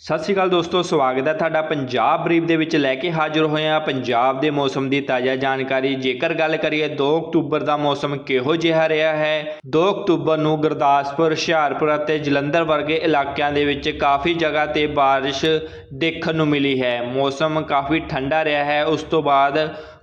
ਸਤਿ ਸ਼੍ਰੀ ਅਕਾਲ ਦੋਸਤੋ, ਸਵਾਗਤ ਹੈ ਤੁਹਾਡਾ ਪੰਜਾਬ ਬਰੀਫ ਦੇ ਵਿੱਚ ਲੈ ਕੇ ਹਾਜ਼ਰ ਹੋਏ ਹਾਂ ਪੰਜਾਬ ਦੇ ਮੌਸਮ ਦੀ ਤਾਜ਼ਾ ਜਾਣਕਾਰੀ। ਜੇਕਰ ਗੱਲ ਕਰੀਏ 2 ਅਕਤੂਬਰ ਦਾ ਮੌਸਮ ਕਿਹੋ ਜਿਹਾ ਰਿਹਾ ਹੈ? 2 ਅਕਤੂਬਰ ਨੂੰ ਗੁਰਦਾਸਪੁਰ, ਹੁਸ਼ਿਆਰਪੁਰ ਅਤੇ ਜਲੰਧਰ ਵਰਗੇ ਇਲਾਕਿਆਂ ਦੇ ਵਿੱਚ ਕਾਫੀ ਜਗ੍ਹਾ ਤੇ ਬਾਰਿਸ਼ ਦੇਖਣ ਨੂੰ ਮਿਲੀ ਹੈ। ਮੌਸਮ ਕਾਫੀ ਠੰਡਾ ਰਿਹਾ ਹੈ। ਉਸ ਤੋਂ ਬਾਅਦ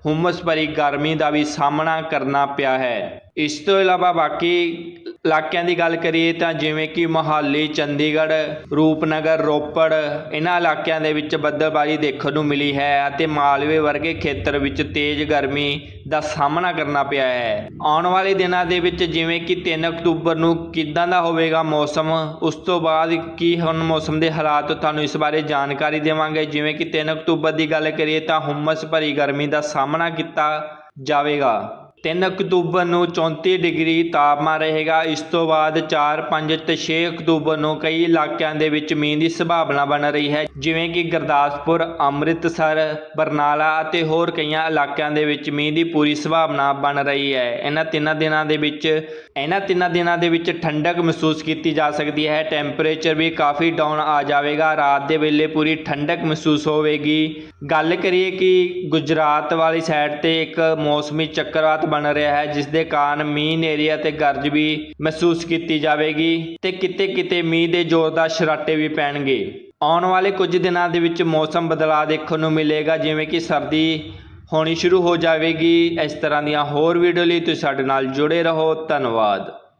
ਹੁਮਸ ਭਰੀ ਗਰਮੀ ਦਾ ਵੀ ਸਾਹਮਣਾ ਕਰਨਾ ਪਿਆ ਹੈ। ਇਸ ਤੋਂ ਇਲਾਵਾ ਬਾਕੀ ਇਲਾਕਿਆਂ ਦੀ ਗੱਲ ਕਰੀਏ ਤਾਂ ਜਿਵੇਂ ਕਿ ਮੋਹਾਲੀ, ਚੰਡੀਗੜ੍ਹ, ਰੂਪਨਗਰ, ਰੋਪੜ ਇਹਨਾਂ ਇਲਾਕਿਆਂ ਦੇ ਵਿੱਚ ਬੱਦਲਬਾਰੀ ਦੇਖਣ ਨੂੰ ਮਿਲੀ ਹੈ ਅਤੇ ਮਾਲਵੇ ਵਰਗੇ ਖੇਤਰ ਵਿੱਚ ਤੇਜ਼ ਗਰਮੀ ਦਾ ਸਾਹਮਣਾ ਕਰਨਾ ਪਿਆ ਹੈ। ਆਉਣ ਵਾਲੇ ਦਿਨਾਂ ਦੇ ਵਿੱਚ ਜਿਵੇਂ ਕਿ 3 ਅਕਤੂਬਰ ਨੂੰ ਕਿੱਦਾਂ ਦਾ ਹੋਵੇਗਾ ਮੌਸਮ, ਉਸ ਤੋਂ ਬਾਅਦ ਕੀ ਹੁਣ ਮੌਸਮ ਦੇ ਹਾਲਾਤ ਤੁਹਾਨੂੰ ਇਸ ਬਾਰੇ ਜਾਣਕਾਰੀ ਦੇਵਾਂਗੇ। ਜਿਵੇਂ ਕਿ 3 ਅਕਤੂਬਰ ਦੀ ਗੱਲ ਕਰੀਏ ਤਾਂ ਹੁਮਸ ਭਰੀ ਗਰਮੀ ਦਾ ਸਾਹਮਣਾ ਕੀਤਾ ਜਾਵੇਗਾ। ਤਿੰਨ ਅਕਤੂਬਰ ਨੂੰ 34 ਡਿਗਰੀ ਤਾਪਮਾਨ ਰਹੇਗਾ। ਇਸ ਤੋਂ ਬਾਅਦ 4 5 ਤੇ 6 ਅਕਤੂਬਰ ਨੂੰ ਕਈ ਇਲਾਕਿਆਂ ਦੇ ਵਿੱਚ ਮੀਂਹ ਦੀ ਸੰਭਾਵਨਾ ਬਣ ਰਹੀ ਹੈ, ਜਿਵੇਂ ਕਿ ਗੁਰਦਾਸਪੁਰ, ਅੰਮ੍ਰਿਤਸਰ, ਬਰਨਾਲਾ ਅਤੇ ਹੋਰ ਕਈਆਂ ਇਲਾਕਿਆਂ ਦੇ ਵਿੱਚ ਮੀਂਹ ਦੀ ਪੂਰੀ ਸੰਭਾਵਨਾ ਬਣ ਰਹੀ ਹੈ। ਇਹਨਾਂ ਤਿੰਨਾਂ ਦਿਨਾਂ ਦੇ ਵਿੱਚ, ਇਹਨਾਂ ਤਿੰਨਾਂ ਦਿਨਾਂ ਦੇ ਵਿੱਚ ਠੰਡਕ ਮਹਿਸੂਸ ਕੀਤੀ ਜਾ ਸਕਦੀ ਹੈ। ਟੈਂਪਰੇਚਰ ਵੀ ਕਾਫੀ ਡਾਊਨ ਆ ਜਾਵੇਗਾ। ਰਾਤ ਦੇ ਵੇਲੇ ਪੂਰੀ ਠੰਡਕ ਮਹਿਸੂਸ ਹੋਵੇਗੀ। ਗੱਲ ਕਰੀਏ ਕਿ ਗੁਜਰਾਤ ਵਾਲੀ ਸਾਈਡ ਤੇ ਇੱਕ ਮੌਸਮੀ ਚੱਕਰਵਾਤ ਬਣ ਰਿਹਾ ਹੈ ਜਿਸ ਦੇ ਕਾਰਨ ਮੀਂਹ ਹਨੇਰੀ ਅਤੇ ਗਰਜ ਵੀ ਮਹਿਸੂਸ ਕੀਤੀ ਜਾਵੇਗੀ ਤੇ ਕਿਤੇ ਕਿਤੇ ਮੀਂਹ ਦੇ ਜ਼ੋਰਦਾਰ ਛਰਾਟੇ ਵੀ ਪੈਣਗੇ। ਆਉਣ ਵਾਲੇ ਕੁਝ ਦਿਨਾਂ ਦੇ ਵਿੱਚ ਮੌਸਮ ਬਦਲਾਅ ਦੇਖਣ ਨੂੰ ਮਿਲੇਗਾ, ਜਿਵੇਂ ਕਿ ਸਰਦੀ ਹੋਣੀ ਸ਼ੁਰੂ ਹੋ ਜਾਵੇਗੀ। ਇਸ ਤਰ੍ਹਾਂ ਦੀਆਂ ਹੋਰ ਵੀਡੀਓ ਲਈ ਤੁਸੀਂ ਸਾਡੇ ਨਾਲ ਜੁੜੇ ਰਹੋ। ਧੰਨਵਾਦ।